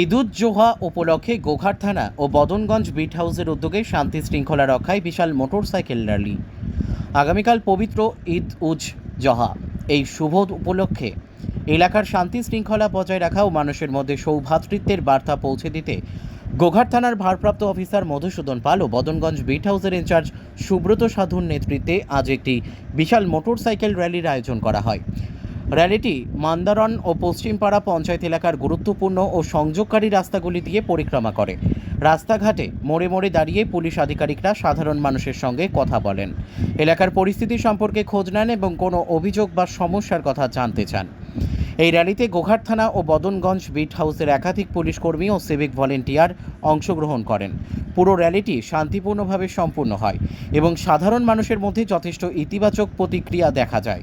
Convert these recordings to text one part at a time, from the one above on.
ঈদুজ জোহা উপলক্ষে গোঘাট থানা ও বদনগঞ্জ বিট হাউসের উদ্যোগে শান্তি শৃঙ্খলা রক্ষায় বিশাল মোটরসাইকেল র্যালি। আগামীকাল পবিত্র ঈদ উজ জহা। এই শুভ উপলক্ষে এলাকার শান্তি শৃঙ্খলা বজায় রাখা ও মানুষের মধ্যে সৌভ্রাতৃত্বের বার্তা পৌঁছে দিতে গোঘাট থানার ভারপ্রাপ্ত অফিসার মধুসূদন পাল ও বদনগঞ্জ বিট হাউসের ইনচার্জ সুব্রত সাধুর নেতৃত্বে আজ একটি বিশাল মোটরসাইকেল র্যালির আয়োজন করা হয়। র্যালিটি মান্দারন ও পশ্চিমপাড়া পঞ্চায়েত এলাকার গুরুত্বপূর্ণ ও সংযোগকারী রাস্তাগুলি দিয়ে পরিক্রমা করে। রাস্তাঘাটে মোড়ে মোড়ে দাঁড়িয়ে পুলিশ আধিকারিকরা সাধারণ মানুষের সঙ্গে কথা বলেন। এলাকার পরিস্থিতি সম্পর্কে খোঁজ নেন এবং কোনো অভিযোগ বা সমস্যার কথা জানতে চান। এই র্যালিতে গোঘাট থানা ও বদনগঞ্জ বিট হাউসের একাধিক পুলিশ কর্মী ও সিভিক ভলেন্টিয়ার অংশগ্রহণ করেন। পুরো র্যালিটি শান্তিপূর্ণভাবে সম্পূর্ণ হয় এবং সাধারণ মানুষের মধ্যে যথেষ্ট ইতিবাচক প্রতিক্রিয়া দেখা যায়।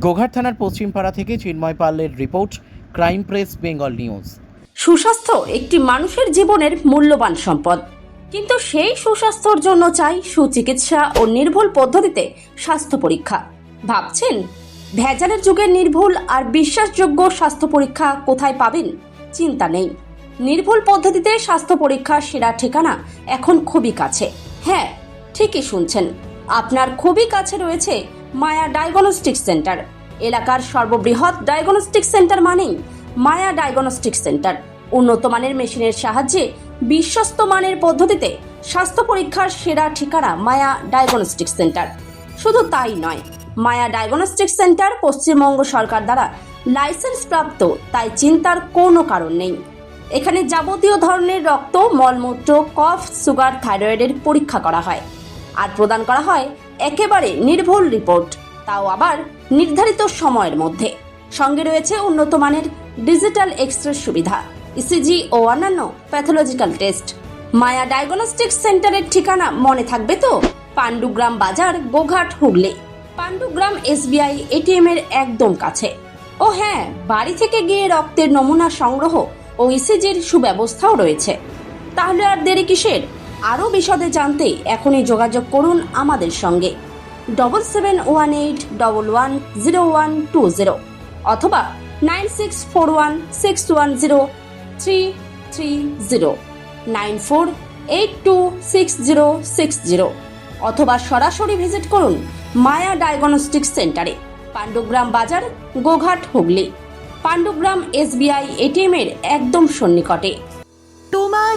গোঘাট থানার পশ্চিমপাড়া থেকে চিন্ময় পালের report, crime press, Bengal news. সুস্বাস্থ্য একটি মানুষের জীবনের মূল্যবান সম্পদ। কিন্তু সেই সুস্বাস্থ্যর জন্য চাই সুচিকিৎসা ও নির্ভুল পদ্ধতিতে স্বাস্থ্য পরীক্ষা। ভাবছেন, ভেজালের যুগে নির্ভুল আর বিশ্বাসযোগ্য স্বাস্থ্য পরীক্ষা কোথায় পাবেন? চিন্তা নেই। নির্ভুল পদ্ধতিতে স্বাস্থ্য পরীক্ষার সেরা ঠিকানা এখন খুবই কাছে। হ্যাঁ ঠিকই শুনছেন। আপনার খুবই কাছে রয়েছে মায়া ডায়াগনস্টিক সেন্টার। এলাকার সর্ববৃহৎ ডায়াগনস্টিক সেন্টার মানেই মায়া ডায়াগনস্টিক সেন্টার। উন্নত মানের মেশিনের সাহায্যে বিশ্বস্ত মানের পদ্ধতিতে স্বাস্থ্য পরীক্ষার সেরা ঠিকানা মায়া ডায়াগনস্টিক সেন্টার। শুধু তাই নয়, মায়া ডায়াগনস্টিক সেন্টার পশ্চিমবঙ্গ সরকার দ্বারা লাইসেন্স প্রাপ্ত, তাই চিন্তার কোনো কারণ নেই। এখানে যাবতীয় ধরনের রক্ত, মলমূত্র, কফ, সুগার, থাইরয়েডের পরীক্ষা করা হয়। আর প্রদান করা হয় একেবারে নির্ভুল রিপোর্ট, তাও আবার নির্ধারিত সময়ের মধ্যে। সঙ্গে রয়েছে উন্নত মানের ডিজিটাল এক্স রে সুবিধা, ইসিজি ও অন্যান্য প্যাথোলজিক্যাল টেস্ট। মায়া ডায়াগনস্টিক সেন্টারের ঠিকানা মনে থাকবে তো? পাণ্ডুগ্রাম বাজার, গোঘাট, হুগলি। পাণ্ডুগ্রাম এসবিআই এটিএম এর একদম কাছে। ও হ্যাঁ বাড়ি থেকে গিয়ে রক্তের নমুনা সংগ্রহ ও ইসিজির সুব্যবস্থাও রয়েছে। তাহলে আর দেরি কিসের? আরও বিশদে জানতে এখনই যোগাযোগ করুন আমাদের সঙ্গে। Double seven one eight double one zero one two zero অথবা nine six four one six one zero three three zero nine four eight two six zero six zero অথবা সরাসরি ভিজিট করুন মায়া ডায়াগনস্টিক সেন্টারে পাণ্ডুগ্রাম বাজার, গোঘাট, হুগলি। পাণ্ডুগ্রাম এসবিআই এটিএম এর একদম সন্নিকটে। তোমার